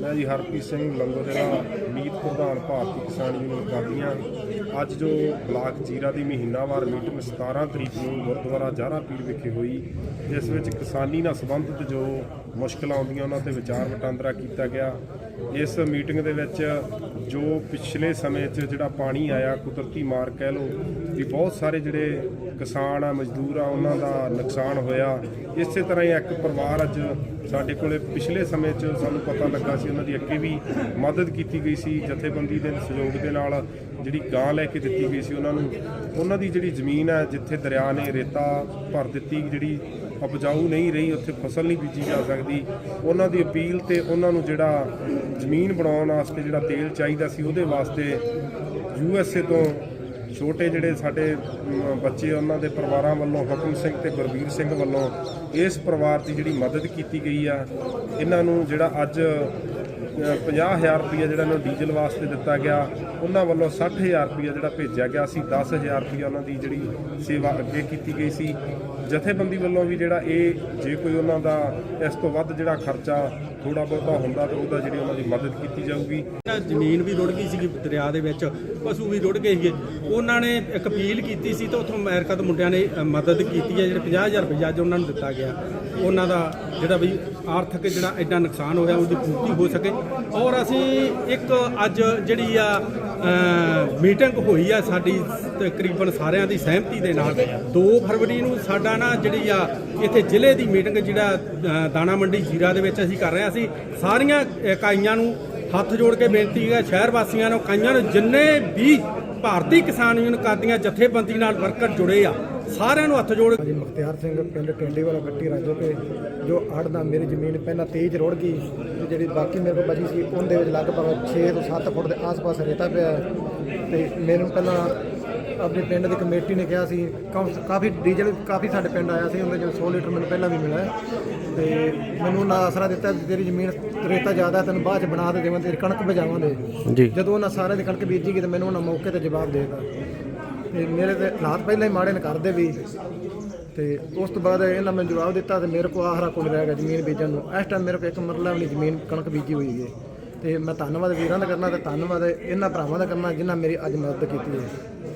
ਮੈਂ ਜੀ, ਹਰਪ੍ਰੀਤ ਸਿੰਘ ਲੰਗੋਦਰਾ ਮੀਤ ਪ੍ਰਧਾਨ ਭਾਰਤੀ ਕਿਸਾਨ ਯੂਨੀਅਨ ਕਾਦੀਆਂ ਅੱਜ ਜੋ ਬਲਾਕ ਜੀਰਾ ਦੀ ਮਹੀਨਾਵਾਰ ਮੀਟਿੰਗ 17 ਤਰੀਕ ਨੂੰ ਗੁਰਦੁਆਰਾ ਜਾਰਾ ਪੀਰ ਵਿਖੇ ਹੋਈ, ਜਿਸ ਵਿੱਚ ਕਿਸਾਨੀ ਨਾਲ ਸੰਬੰਧਿਤ ਜੋ ਮੁਸ਼ਕਲਾਂ ਆਉਂਦੀਆਂ, ਉਹਨਾਂ ਤੇ ਵਿਚਾਰ ਵਟਾਂਦਰਾ ਕੀਤਾ ਗਿਆ। ਇਸ ਮੀਟਿੰਗ ਦੇ ਵਿੱਚ ਜੋ ਪਿਛਲੇ ਸਮੇਂ 'ਚ ਜਿਹੜਾ ਪਾਣੀ ਆਇਆ, ਕੁਦਰਤੀ ਮਾਰ ਕਹਿ ਲਓ, ਵੀ ਬਹੁਤ ਸਾਰੇ ਜਿਹੜੇ ਕਿਸਾਨ ਆ, ਮਜ਼ਦੂਰ ਆ, ਉਹਨਾਂ ਦਾ ਨੁਕਸਾਨ ਹੋਇਆ। ਇਸੇ ਤਰ੍ਹਾਂ ਹੀ ਇੱਕ ਪਰਿਵਾਰ ਅੱਜ ਸਾਡੇ ਕੋਲੇ ਪਿਛਲੇ ਸਮੇਂ 'ਚ ਸਾਨੂੰ ਪਤਾ ਲੱਗਾ ਸੀ ਉਹਨਾਂ ਦੀ ਅੱਗੇ ਵੀ ਮਦਦ ਕੀਤੀ ਗਈ ਸੀ, ਜਥੇਬੰਦੀ ਦੇ ਸਹਿਯੋਗ ਦੇ ਨਾਲ ਜਿਹੜੀ ਗਾਂ ਲੈ ਕੇ ਦਿੱਤੀ ਗਈ ਸੀ ਉਹਨਾਂ ਨੂੰ। ਉਹਨਾਂ ਦੀ ਜਿਹੜੀ ਜ਼ਮੀਨ ਹੈ, ਜਿੱਥੇ ਦਰਿਆ ਨੇ ਰੇਤਾ ਭਰ ਦਿੱਤੀ, ਜਿਹੜੀ ਉਪਜਾਊ ਨਹੀਂ ਰਹੀ, ਉੱਥੇ ਫਸਲ ਨਹੀਂ ਬੀਜੀ ਜਾ ਸਕਦੀ। ਉਹਨਾਂ ਦੀ ਅਪੀਲ ਤੇ ਉਹਨਾਂ ਨੂੰ ਜਿਹੜਾ ਜ਼ਮੀਨ ਬਣਾਉਣ ਵਾਸਤੇ ਜਿਹੜਾ ਤੇਲ ਚਾਹੀਦਾ ਸੀ, ਉਹਦੇ ਵਾਸਤੇ ਯੂ ਐਸ ਏ ਤੋਂ ਛੋਟੇ ਜਿਹੜੇ ਸਾਡੇ ਬੱਚੇ ਉਹਨਾਂ ਦੇ ਪਰਿਵਾਰਾਂ ਵੱਲੋਂ, ਹੁਕਮ ਸਿੰਘ ਤੇ ਗੁਰਬੀਰ ਸਿੰਘ ਵੱਲੋਂ ਇਸ ਪਰਿਵਾਰ ਦੀ ਜਿਹੜੀ ਮਦਦ ਕੀਤੀ ਗਈ ਆ, ਇਹਨਾਂ ਨੂੰ ਜਿਹੜਾ ਅੱਜ 50000 ਰੁਪਏ ਜਿਹੜਾ ਇਹਨਾਂ ਨੂੰ ਡੀਜ਼ਲ ਵਾਸਤੇ ਦਿੱਤਾ ਗਿਆ, ਉਹਨਾਂ ਵੱਲੋਂ 60000 ਰੁਪਏ ਜਿਹੜਾ ਭੇਜਿਆ ਗਿਆ ਸੀ 10000 ਰੁਪਏ ਉਹਨਾਂ ਦੀ ਜਿਹੜੀ ਸੇਵਾ ਅੱਗੇ ਕੀਤੀ ਗਈ ਸੀ। ਜਥੇਬੰਦੀ ਵੱਲੋਂ ਵੀ ਜਿਹੜਾ ਇਹ, ਜੇ ਕੋਈ ਉਹਨਾਂ ਦਾ ਇਸ ਤੋਂ ਵੱਧ ਜਿਹੜਾ ਖਰਚਾ ਥੋੜਾ ਬਹੁਤਾ ਹੁੰਦਾ ਤਾਂ ਉਹਦਾ ਜਿਹੜੀ ਉਹਨਾਂ ਦੀ ਮਦਦ ਕੀਤੀ ਜਾਊਗੀ। ਜ਼ਮੀਨ ਵੀ ਰੁੜ ਗਈ ਸੀਗੀ ਦਰਿਆ ਦੇ ਵਿੱਚ, ਪਸ਼ੂ ਵੀ ਰੁੜ ਗਏ ਸੀਗੇ। ਉਹਨਾਂ ਨੇ ਇੱਕ ਅਪੀਲ ਕੀਤੀ ਸੀ ਤਾਂ ਉੱਥੋਂ ਅਮਰੀਕਾ ਦੇ ਮੁੰਡਿਆਂ ਨੇ ਮਦਦ ਕੀਤੀ ਹੈ, ਜਿਹੜੇ 50000 ਰੁਪਏ ਅੱਜ ਉਹਨਾਂ ਨੂੰ ਦਿੱਤਾ ਗਿਆ। ਉਹਨਾਂ ਦਾ ਜਿਹੜਾ ਵੀ ਆਰਥਿਕ ਜਿਹੜਾ ਐਡਾ ਨੁਕਸਾਨ ਹੋਇਆ, ਉਹਦੀ ਪੂਰਤੀ ਹੋ ਸਕੇ। ਔਰ ਅਸੀਂ ਇੱਕ ਅੱਜ ਜਿਹੜੀ ਆ ਮੀਟਿੰਗ ਹੋਈ ਆ ਸਾਡੀ, ਤਕਰੀਬਨ ਸਾਰਿਆਂ ਦੀ ਸਹਿਮਤੀ ਦੇ ਨਾਲ। 2 ਫਰਵਰੀ ਨੂੰ ਸਾਡਾ ਨਾ ਜਿਹੜੀ ਆ, ਇੱਥੇ ਜ਼ਿਲ੍ਹੇ ਦੀ ਮੀਟਿੰਗ ਜਿਹੜਾ ਦਾਣਾ ਮੰਡੀ ਜੀਰਾ ਦੇ ਵਿੱਚ ਅਸੀਂ ਕਰ ਰਹੇ ਹਾਂ। ਅਸੀਂ ਸਾਰੀਆਂ ਇਕਾਈਆਂ ਨੂੰ ਹੱਥ ਜੋੜ ਕੇ ਬੇਨਤੀ ਹੈ, ਸ਼ਹਿਰ ਵਾਸੀਆਂ ਨੂੰ, ਇਕਾਈਆਂ ਨੂੰ ਜਿੰਨੇ ਵੀ ਭਾਰਤੀ ਕਿਸਾਨ ਯੂਨੀਅਨ ਕਾਦੀਆਂ ਜਥੇਬੰਦੀ ਨਾਲ ਵਰਕਰ ਜੁੜੇ ਆ ਸਾਰਿਆਂ ਨੂੰ ਹੱਥ ਜੋੜ ਜੀ ਮੁਖਤਿਆਰ ਸਿੰਘ ਪਿੰਡ ਟਿੰਡੀ ਵਾਲਾ ਗੱਟੀ ਰਾਜੋ ਕੇ ਜੋ ਹੜ੍ਹ ਦਾ ਮੇਰੀ ਜ਼ਮੀਨ ਪਹਿਲਾਂ ਤੇਜ਼ ਰੁੜ ਗਈ ਤੇ ਜਿਹੜੀ ਬਾਕੀ ਮੇਰੇ ਕੋਲ ਬਚੀ ਸੀ ਉਹਦੇ ਵਿੱਚ ਲਗਭਗ 6 ਤੋਂ 7 ਫੁੱਟ ਦੇ ਆਸ-ਪਾਸ ਰੇਤਾ ਪਿਆ ਹੈ। ਤੇ ਮੈਨੂੰ ਪਹਿਲਾਂ ਆਪਣੇ ਪਿੰਡ ਦੀ ਕਮੇਟੀ ਨੇ ਕਿਹਾ ਸੀ ਕਾਫ- ਕਾਫੀ ਡੀਜ਼ਲ ਕਾਫੀ ਸਾਡੇ ਪਿੰਡ ਆਇਆ ਸੀ ਉਹਦੇ ਚ 100 ਲੀਟਰ ਮੈਨੂੰ ਪਹਿਲਾਂ ਵੀ ਮਿਲਿਆ। ਤੇ ਮੈਨੂੰ ਉਹਨਾਂ ਆਸਰਾ ਦਿੱਤਾ ਤੇਰੀ ਜ਼ਮੀਨ ਰੇਤਾ ਜ਼ਿਆਦਾ ਤੈਨੂੰ ਬਾਅਦ ਚ ਬਣਾ ਦੇ ਦੇਵਾਂ ਤੇਰੀ ਕਣਕ ਬਜਾਵਾਂਗੇ ਜੀ ਜਦੋਂ ਉਹਨਾਂ ਸਾਰਿਆਂ ਦੀ ਕਣਕ ਬੀਜੀ ਗਈ ਤੇ ਮੈਨੂੰ ਉਹਨਾਂ ਮੌਕੇ ਤੇ ਜਵਾਬ ਦੇ ਦਿੱਤਾ ਤੇ ਮੇਰੇ ਤੇ ਹਾਲਾਤ ਪਹਿਲਾਂ ਹੀ ਮਾੜੇ ਨੇ, ਕਰਦੇ ਵੀ। ਤੇ ਉਸ ਤੋਂ ਬਾਅਦ ਇਹਨਾਂ ਮੈਨੂੰ ਜਵਾਬ ਦਿੱਤਾ ਤੇ ਮੇਰੇ ਕੋਲ ਆਹਰਾ ਕੋਲ ਰਹਿ ਗਿਆ ਜ਼ਮੀਨ ਬੀਜਣ ਨੂੰ। ਇਸ ਟਾਈਮ ਮੇਰੇ ਕੋਲ ਇੱਕ ਮਰਲਾ ਵੀ ਨਹੀਂ, ਜ਼ਮੀਨ ਕਣਕ ਬੀਜੀ ਹੋਈ ਹੈ। ਤੇ ਮੈਂ ਧੰਨਵਾਦ ਵੀਰਾਂ ਦਾ ਕਰਨਾ ਤੇ ਧੰਨਵਾਦ ਇਹਨਾਂ ਭਰਾਵਾਂ ਦਾ ਕਰਨਾ ਜਿਨ੍ਹਾਂ ਮੇਰੀ ਅੱਜ ਮਦਦ ਕੀਤੀ ਹੈ।